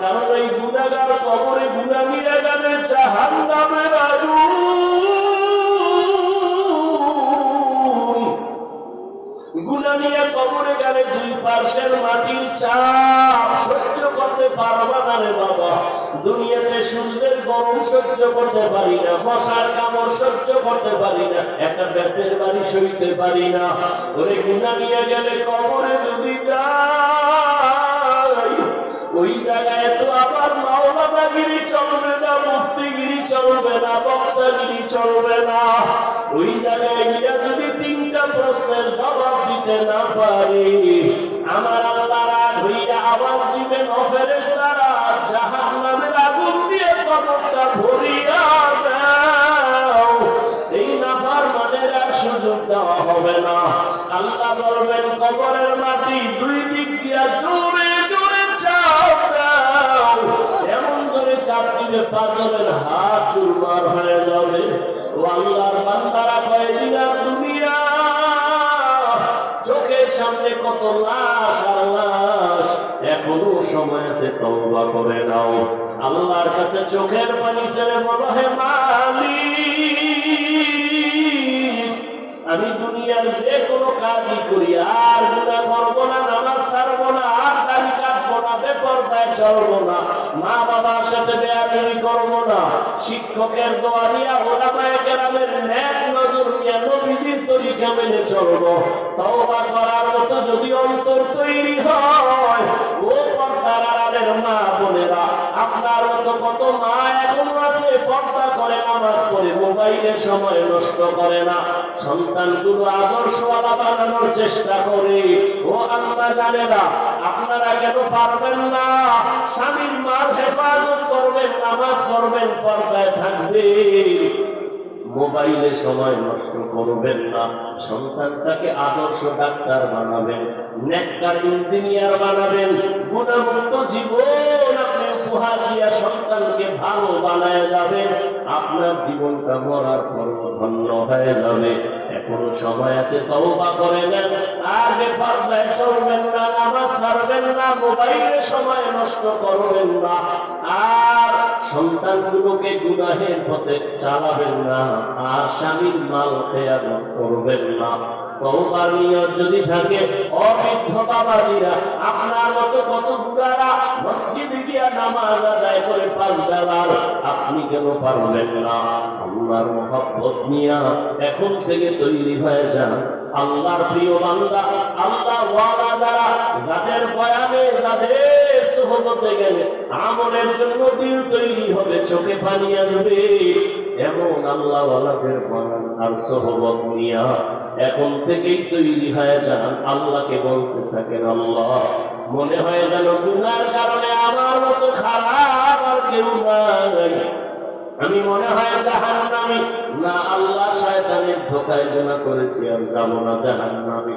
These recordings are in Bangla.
কারণ এই কবরে গুনা নিয়ে গেলে জাহান নামের আগুন। কবরে গেলে দুই পার্শ্বের মাটির সহ্য করতে পারবা না রে বাবা? দুনিয়াতে সূর্যের গরম সহ্য করতে পারি না, মশার কামড় সহ্য করতে পারি না, একটা ব্যাটের বাড়ি সইতে পারি না। ওরে গুনা নিয়ে গেলে কবরে যদি ওই জায়গায় তো আবার মাওলানাগিরি চলবে না মুফতিগিরি চলবে না বক্তাগিরি চলবে না। ওই জায়গায় গিয়া যদি তিনটা প্রশ্নের জবাব দিতে না পারি, আমার আল্লাহ হইয়া আওয়াজ দিবেন অফেরেস জাহান নামের আগুন দিয়ে কবরটা ভরিয়া দাও। এই নাফার মানের আর সুযোগ দেওয়া হবে না। আল্লাহ বলবেন, কবরের মাটি দুই চাপ হাত চুরমার হয়ে যাবে। ও আল্লাহর বান্দারা কয়েকদিন আর দুনিয়া, চোখের সামনে কত লাশ আর লাশ, এখনও সময় আছে, তওবা করে নাও। আল্লাহর কাছে চোখের পানি ছেড়ে বলো, হে মালিক, আমি দুনিয়ার যে কোনো কাজই করি, আর গুণা করব না, নামাজ ছাড়বো না, আর না চলবো না। মা বাবার সাথে করব না। শিক্ষকের দোয়া নিয়ে ওলামায়ে কেরামের ন্যাক নজর নিয়ে নবীজির তরিকা মেনে চলবো। তওবা করার মতো যদি অন্তর তৈরি হয়, ও পর্দার আড়ালের মা বোনেরা, আপনার মতো কত মা এখন আছে, পর্দা করে নামাজ পড়ে মোবাইলে সময় নষ্ট করে না। সন্তানগুলো আদর্শওয়ালা বানানোর চেষ্টা করে। ও আম্মা জানে না, আপনারা কেন পারবেন না? স্বামীর মাল হেফাজত করবেন, নামাজ পড়বেন, পর্দায় থাকবেন। মোবাইলে সময় নষ্ট করবেন না। সন্তানটাকে আদর্শ ডাক্তার বানাবেন, নেককার ইঞ্জিনিয়ার বানাবেন গুণামুক্ত জীবন আপনি উপহার দিয়া সন্তানকে ভালো বানায় যাবেন, আপনার জীবনটা মরার পর ধন্য হয়ে যাবে। এখনও সময় আছে, তওবা করে নেন। আর বেপার ব্যয় চলবেন না, নামাজ ছাড়বেন না, মোবাইলে সময় নষ্ট করবেন না। আর সন্তানগুলোকে গুনাহের পথে চালাবেন না, আর স্বামীর মাল খেয়ানত করবেন না। তওবার নিয়ত যদি থাকে অবৃদ্ধ বাবাজিরা আপনার মসজিদে গিয়া নামাজ আদায় করে পাঁচ বেলা আপনি কেন পারলেন না? আল্লাহর মহব্বত নিয়া এখন থেকে তৈরি হয়ে যান। আল্লাহর প্রিয় বান্দা আল্লাহ ওয়ালা যারা, যাদের বয়ানে, যাদের সোহবতে গেলে আমলের জন্য দিল তৈরি হবে, চোখে পানি আসবে এমন আল্লাহ বয়ান আর সোহবত এখন থেকেই তৈরি হয়ে যান আল্লাহকে বলতে থাকেন আল্লাহ। মনে হয় যেন গুনার কারণে আমার মতো খারাপ আর কেউ নাই। আমি মনে হয় জাহান নামে না আল্লাহ শয়তানের ধোকায় গুণা করেছি আর যাব না জাহান নামে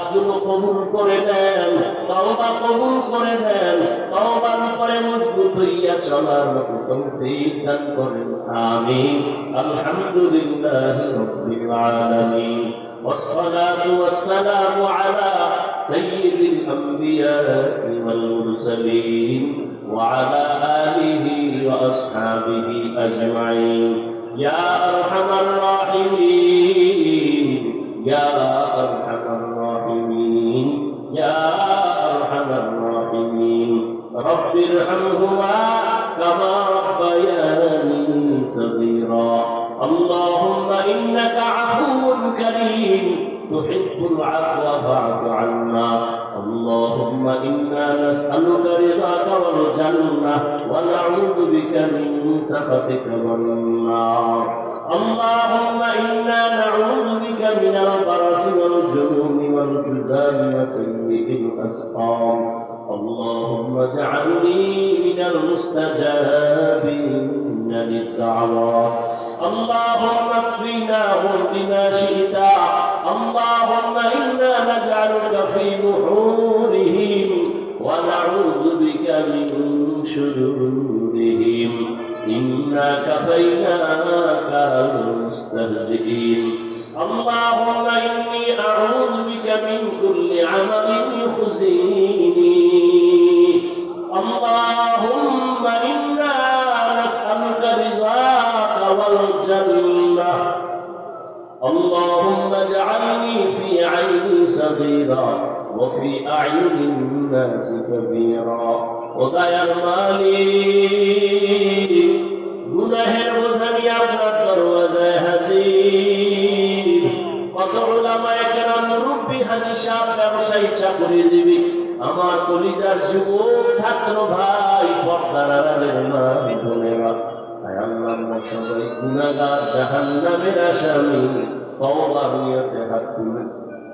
আল্লাহ হাতগুলো কবুল করে নেন তওবা কবুল করে নেন তওবার উপরে মজবুত হইয়া চলার মতো তৌফিক দান করেন আমিন আলহামদুলিল্লাহি রাব্বিল আলামিন والصلاة والسلام على سيد الأنبياء والمرسلين تحب العفو فاعف عنا. اللهم إنا نسألك رضاك والجنة ونعوذ بك من سخطك والنار. اللهم إنا نعوذ بك من البرص والجنون والجذام سيء الأسقام. اللهم اجعلني من المستجابين للدعوات اللهم اكفيناهم بما شئت اللهم إنا نجعلك في نحورهم ونعوذ بك من شرورهم. إنا كفيناك المستهزئين أعين الناس كبيرا وغير مالي গুনাহের বোঝা নিয়ে আপনার দরওয়াজায় হাজির কত ওলামায়ে কেরাম মুরব্বী হাজি সাহেব ব্যবসায়ী চাকরিজীবী আমার কলিজার যুবক ছাত্র ভাই পর্দার আড়ালের মা বোনেরা আয় আল্লাহ আমরা সবাই গুনাহগার জাহান্নামের আসামি তওবার নিয়তে হাত তুলেছি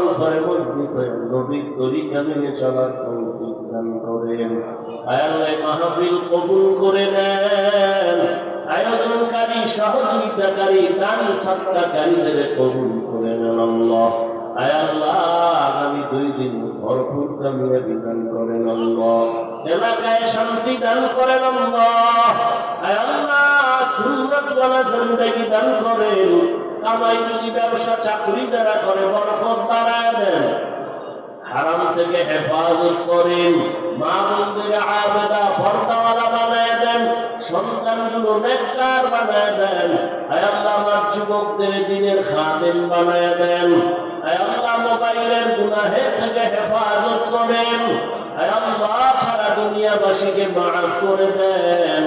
তওবার উপরে মজবুত হয়ে নবীর তরিকা মেনে চলার তৌফিক দান করেন। আয় মাহফিল কবুল করে নেন। আয়োজনকারী, সহযোগিতাকারী, দান সত্তাকারীদের কবুল করে নেন আল্লাহ। আয় আল্লাহ, আগামী দুই দিন ভরপুর কামিয়াবি দান করেন আল্লাহ। এলাকায় শান্তি দান করেন আল্লাহ। আয় আল্লাহ সুন্নত ওয়ালা জিন্দেগি দান করেন। কামাই রুজি ব্যবসা চাকরি যারা করে, বরকত বাড়ায় দেন। হারাম থেকে হেফাজত করেন মা বোনদের আবেদা পর্দাওয়ালা বানায় দেন, সন্তানগুলো নেককার বানায় দেন। আয় আল্লাহ, আমার যুবকদের দিনের খাদেম বানায় দেন। আয় আল্লাহ, মোবাইলের গুনাহের থেকে হেফাজত করেন। আয় আল্লাহ, সারা দুনিয়াবাসীকে মাফ করে দেন।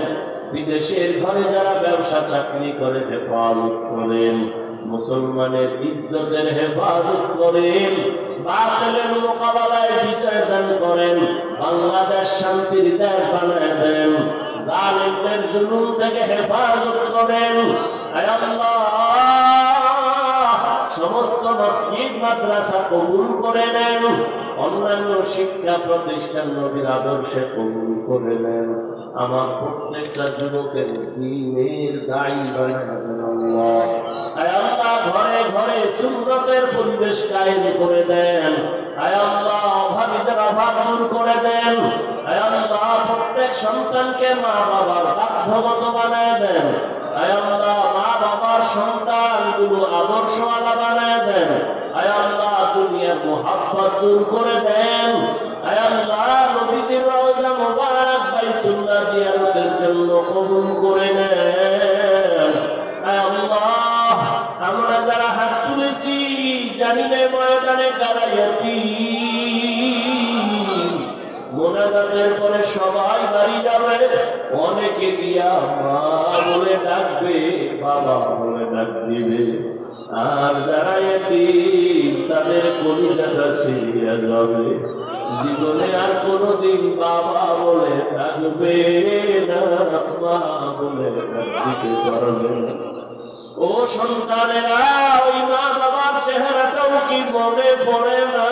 বিদেশের ঘরে যারা ব্যবসা, চাকরি করে, হেফাজত করেন। মুসলমানের ইজ্জতের হেফাজত করেন, বাতিলের মোকাবেলায় বিজয় দান করেন, বাংলাদেশ শান্তির দেশ বানায় দেন, জালিমদের জুলুম থেকে হেফাজত করেন। আল্লাহ! সমস্ত মসজিদ মাদ্রাসা কবুল করে নেন। অন্যান্য শিক্ষা প্রতিষ্ঠান নবীর আদর্শে কবুল করে নেন। আমার প্রত্যেকটা যুবকের দিনের দায়ী আল্লাহ। ঘরে ঘরে সুন্নতের পরিবেশ কায়েম করে দেন। আয় অভাবীদের অভাব দূর করে দেন। আয় প্রত্যেক সন্তানকে মা বাবার বাধ্যগত বানায় দেন। আয় আল্লাহ, মা বাবার আদর্শ আলা বানায় দেন। আয়াল্লাহ দুনিয়ার মোহাব্বত দূর করে দেন। আয়াল্লাহ নবীজির রওজা মোবারক বাইতুল্লাহ জিয়ারতের জন্য কবুল করে নেন। আয়াল্লাহ আমরা যারা হাত তুলেছি জানি না ময়দানে কারাইয়াতি মোনাজাতের পরে সবাই বাড়ি যাবে। অনেকে গিয়া মা বলে ডাকবে, বাবা বলে ডাক দিবে। আর যারা এতিম, তাদের কলিজাটা ছিঁড়িয়া যাবে। জীবনে আর কোনোদিন বাবা বলে ডাকবে না, মা বলে ডাক দিতে পারবে ও সন্তানেরা, ওই মা বাবার চেহারাটাও কি মনে পড়ে না?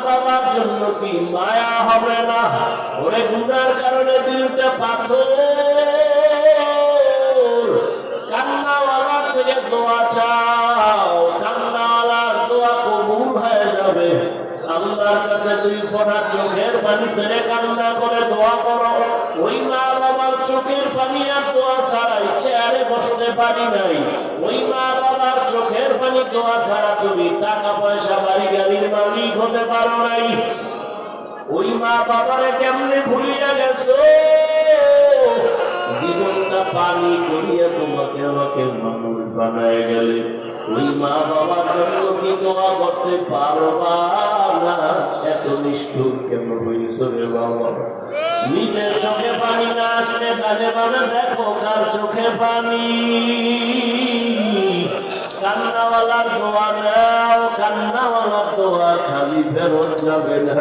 বাবার জন্য কি মায়া হবে না? ওরে গুনার কারণে দিলতে পাথর। দোয়া চাও। কান্নাওয়ালার দোয়া কবুল হয়ে যাবে। আল্লাহর কাছে দুই ফোঁটা চোখের পানি ছেড়ে কান্না করে দোয়া করো। ওই মা বাবার চোখের পানি আর দোয়া ছাড়াই চেয়ারে বসতে পারি নাই। ওই মা বাবার চোখের পানি দোয়া ছাড়া তুমি টাকা পয়সা বাড়ি গাড়ির মালিক হতে পারো নাই। ওই মা বাবারে কেমনে ভুলিয়া গেছো? জীবনটা পানি করিয়া তোমাকে আমাকে মানুষ বানায় গেলে। ওই মা বাবার জন্য কি দোয়া করতে পারবা না? এত নিষ্ঠুর কেন হইছ রে বাবা? নিজের চোখে পানি না আসলে কাজে পাবে দেখো, কার চোখে পানি? কান্নাওয়ালার দোয়া নাও কান্নাওয়ালার দোয়া খালি ফেরত যাবে না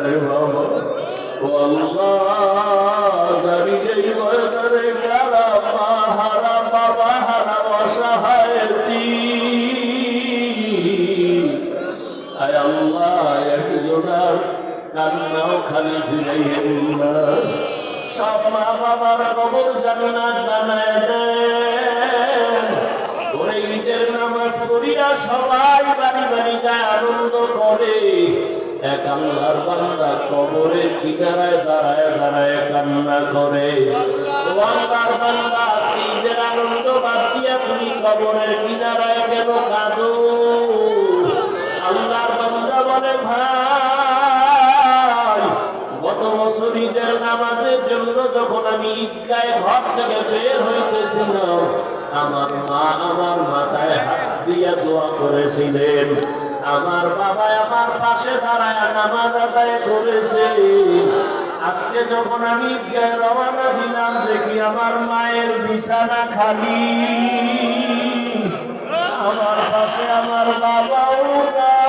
কান্নাও খালি ফিরাইয়েন না সব মা বাবার কবর জান্নাত বানায় দেন। ওরে ঈদের নামাজ পড়িয়া সবাই বাড়ি বাড়ি যায়, আনন্দ করে। এক আল্লাহর বান্দা কবরের কিনারায় দাঁড়ায় দাঁড়ায় কান্না করে। আল্লাহর বান্দা ঈদের আনন্দ বাদ দিয়া তুমি কবরের কিনারায় কেন কাঁদো? আল্লাহর বান্দা বলে, ভাই, গত বছর ঈদের জন্য যখন আমি ঈদগায় ঘর থেকে বের হইতেছিলাম, আমার মা আমার মাথায় হাত দিয়া দোয়া করেছিলেন। আমার বাবা আমার পাশে দাঁড়ায় নামাজ আদায় করেছে। আজকে যখন আমি ঈদগায় রওনা দিলাম, দেখি আমার মায়ের বিছানা খালি। আমার পাশে আমার বাবাও নাই।